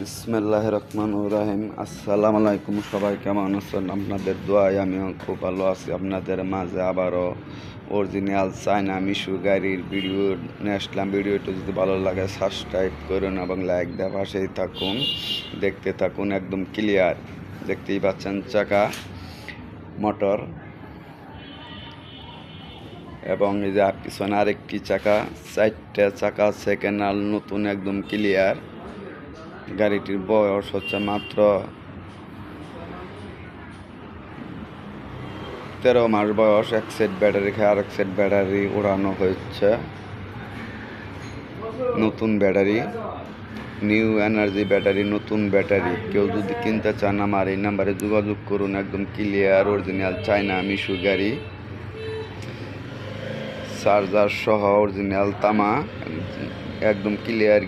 বিসমিল্লাহ রহমান রাহিম আসসালামু আলাইকুম সবাই কেমন আছেন? আপনাদের দোয়ায় আমিও খুব ভালো আছি। আপনাদের মাঝে আবারও অরিজিনাল চায়না মিশু গাড়ির ভিডিও নিয়ে আসলাম। ভিডিওটি যদি ভালো লাগে সাবস্ক্রাইব করুন এবং লাইক দেওয়া পাশেই থাকুন। দেখতে থাকুন, একদম ক্লিয়ার দেখতেই পাচ্ছেন চাকা মোটর এবং এই যে পিছনে আরেকটি চাকা, চারটে চাকা সেকেন্ড নতুন একদম ক্লিয়ার গাড়িটির বয়স হচ্ছে মাত্র তেরো মাস বয়স, এক সেট ব্যাটারি খেয়ে আরেক সেট ব্যাটারি ওড়ানো হয়েছে। নতুন ব্যাটারি নিউ এনার্জি ব্যাটারি নতুন ব্যাটারি কেউ যদি কিনতে চান আমার এই নাম্বারে যোগাযোগ করুন, একদম ক্লিয়ার অরিজিনাল চায়না মিশু গাড়ি। চার্জার সহ অরিজিনাল তামা। একদম ক্লিয়ার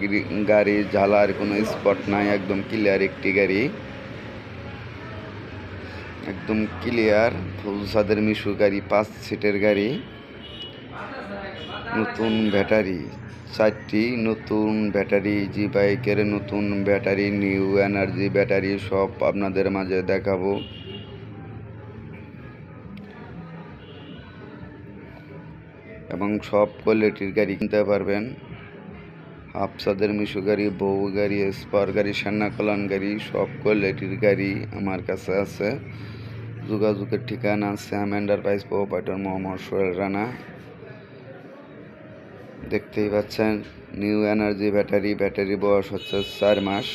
গাড়ি ঝালার কোনো স্পট নাই, একদম ক্লিয়ার একটি গাড়ি। একদম ক্লিয়ার ফুলসাদের মিশু গাড়ি, পাঁচ সিটের গাড়ি। নতুন ব্যাটারি, চারটি নতুন ব্যাটারি জি বাইকের নতুন ব্যাটারি নিউ এনার্জি ব্যাটারি সব আপনাদের মাঝে দেখাবো। এবং সব কোয়ালিটির গাড়ি কিনতে পারবেন। হাফসাদের মিশু গাড়ি বউ গাড়ি স্পার গাড়ি সান্না কলান গাড়ি সব কোয়ালিটির গাড়ি আমার কাছে আছে। যোগাযোগের ঠিকানা শ্যাম এন্টারপ্রাইজ প্রোপাইটার মোহাম্মদ সোহেল রানা। দেখতেই পাচ্ছেন, নিউ এনার্জি ব্যাটারি ব্যাটারি বয়স হচ্ছে চার মাস।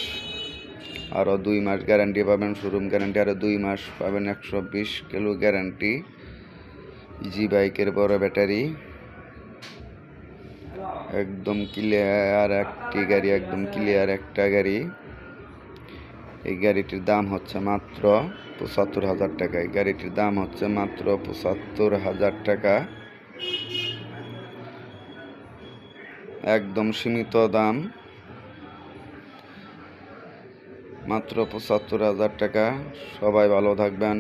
আরও দুই মাস গ্যারান্টি পাবেন, শোরুম গ্যারান্টি আরও দুই মাস পাবেন একশো বিশ কিলো গ্যারান্টি। জি বাইকের বড় ব্যাটারি। একদম ক্লিয়ার একটি গাড়ি, একদম ক্লিয়ার একটা গাড়ি। এই গাড়িটির দাম হচ্ছে মাত্র পঁচাত্তর হাজার টাকা। এই গাড়িটির দাম হচ্ছে মাত্র পঁচাত্তর হাজার টাকা। একদম সীমিত দাম। মাত্র পঁচাত্তর হাজার টাকা। সবাই ভালো থাকবেন।